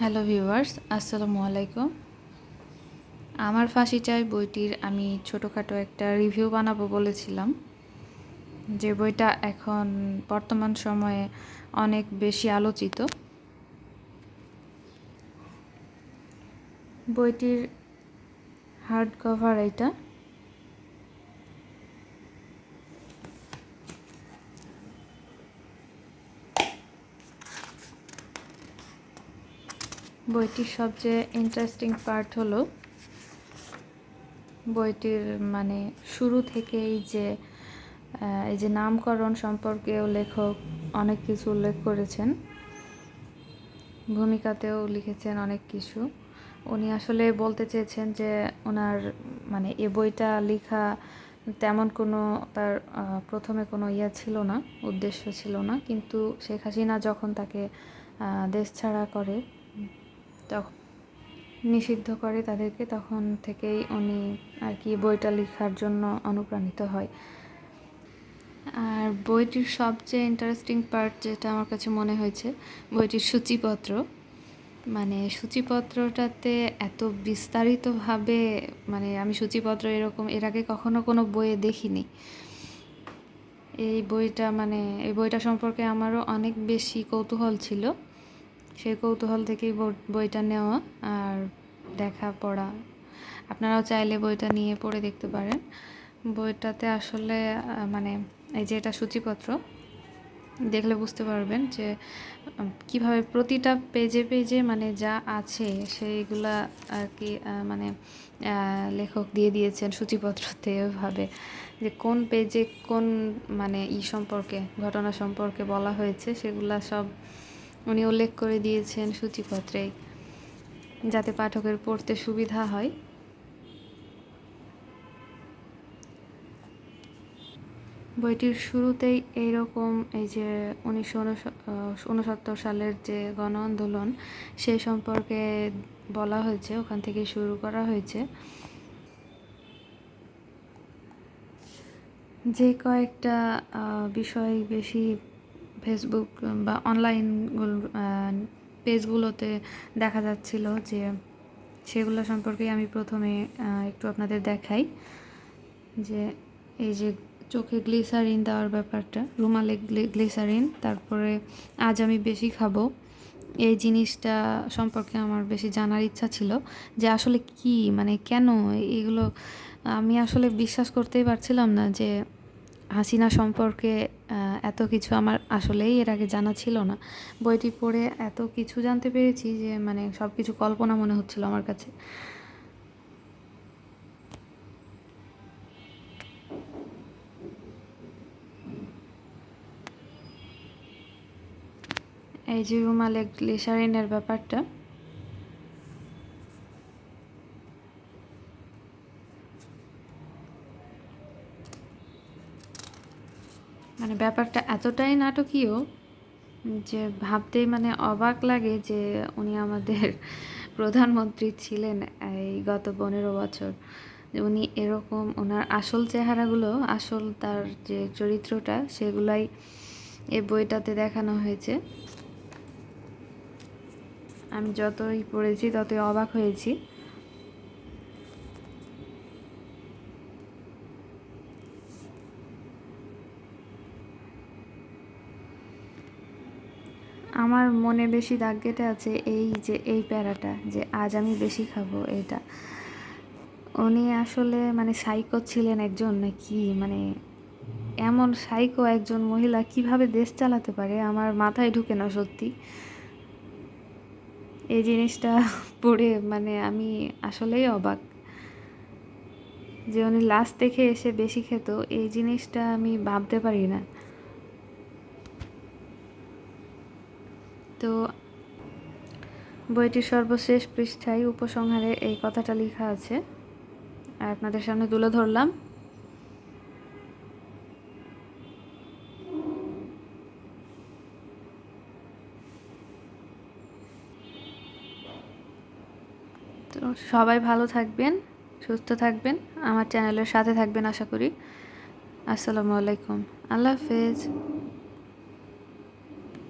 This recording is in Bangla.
হ্যালো ভিউয়ার্স, আসসালামু আলাইকুম। আমার ফাঁসি চাই বইটির আমি ছোটোখাটো একটা রিভিউ বানাবো বলেছিলাম, যে বইটা এখন বর্তমান সময়ে অনেক বেশি আলোচিত। বইটির হার্ড কভার এটা। বইটির সবচেয়ে ইন্টারেস্টিং পার্ট হলো বইটির মানে শুরু থেকেই যে এই যে নামকরণ সম্পর্কেও লেখক অনেক কিছু উল্লেখ করেছেন। ভূমিকাতেও লিখেছেন অনেক কিছু। উনি আসলে বলতে চেয়েছেন যে ওনার মানে এ বইটা লেখা তেমন কোনো তার প্রথমে কোনো ইয়া ছিল না, উদ্দেশ্য ছিল না। কিন্তু শেখ হাসিনা যখন তাকে দেশ ছাড়া করে তখন নিষিদ্ধ করে তাদেরকে, তখন থেকেই উনি আর কি বইটা লেখার জন্য অনুপ্রাণিত হয়। আর বইটির সবচেয়ে ইন্টারেস্টিং পার্ট যেটা আমার কাছে মনে হয়েছে, বইটির সূচিপত্র। মানে সূচিপত্রটাতে এত বিস্তারিতভাবে মানে আমি সূচিপত্র এরকম, এর আগে কখনো কোনো বইয়ে দেখিনি। এই বইটা মানে এই বইটা সম্পর্কে আমারও অনেক বেশি কৌতূহল ছিল। সেই কৌতূহল থেকেই বইটা নেওয়া আর দেখা, পড়া। আপনারাও চাইলে বইটা নিয়ে পড়ে দেখতে পারেন। বইটাতে আসলে মানে এই যে এটা সূচিপত্র, দেখলে বুঝতে পারবেন যে কীভাবে প্রতিটা পেজে পেজে মানে যা আছে সেইগুলা আর কি মানে লেখক দিয়ে দিয়েছেন সূচিপত্রতে ওইভাবে যে কোন পেজে কোন মানে ই সম্পর্কে, ঘটনা সম্পর্কে বলা হয়েছে সেগুলা সব উনি উল্লেখ করে দিয়েছেন সূচিপত্রে যাতে পাঠকের পড়তে সুবিধা হয়। বইটির শুরুতেই এইরকম এই যে উনিশশো উনসত্তর সালের যে গণ আন্দোলন, সে সম্পর্কে বলা হয়েছে, ওখান থেকে শুরু করা হয়েছে। যে কয়েকটা বিষয় বেশি ফেসবুক বা অনলাইন পেজগুলোতে দেখা যাচ্ছিল যে সেগুলো সম্পর্কে আমি প্রথমে একটু আপনাদের দেখাই। যে এই যে চোখে গ্লিসারিন দেওয়ার ব্যাপারটা, রুমালে গ্লিসারিন তারপরে আজ আমি বেশি খাব, এই জিনিসটা সম্পর্কে আমার বেশি জানার ইচ্ছা ছিল যে আসলে কি মানে কেন এগুলো, আমি আসলে বিশ্বাস করতেই পারছিলাম না যে হাসিনা সম্পর্কে এত কিছু আমার আসলেই এর আগে জানা ছিল না। বইটি পড়ে এত কিছু জানতে পেরেছি যে মানে সব কিছু কল্পনা মনে হচ্ছিল আমার কাছে। এই যে রুমালে গ্লিসারিনের ব্যাপারটা। মানে ব্যাপারটা এতটাই নাটকীয় যে ভাবতেই মানে অবাক লাগে যে উনি আমাদের প্রধানমন্ত্রী ছিলেন এই গত পনেরো বছর। উনি এরকম ওনার আসল চেহারাগুলো, আসল তার যে চরিত্রটা, সেগুলাই এই বইটাতে দেখানো হয়েছে। আমি যতই পড়েছি ততই অবাক হয়েছি। আমার মনে বেশি দাগ কেটে আছে এই যে, এই প্যারাটা, যে আজ আমি বেশি খাব এটা। উনি আসলে মানে সাইকো ছিলেন একজন নাকি মানে এমন সাইকো একজন মহিলা কীভাবে দেশ চালাতে পারে আমার মাথায় ঢুকে না সত্যি। এই জিনিসটা পড়ে মানে আমি আসলেই অবাক। যে উনি লাস্ট দেখে এসে বেশি খেত, এই জিনিসটা আমি ভাবতে পারি না। তো বইটির সর্বশেষ পৃষ্ঠায় উপসংহারে এই কথাটা লেখা আছে। আর আপনাদের সামনে তুলে ধরলাম। তো সবাই ভালো থাকবেন, সুস্থ থাকবেন, আমার চ্যানেলের সাথে থাকবেন আশা করি। আসসালামু আলাইকুম। আল্লাহ হাফেজ।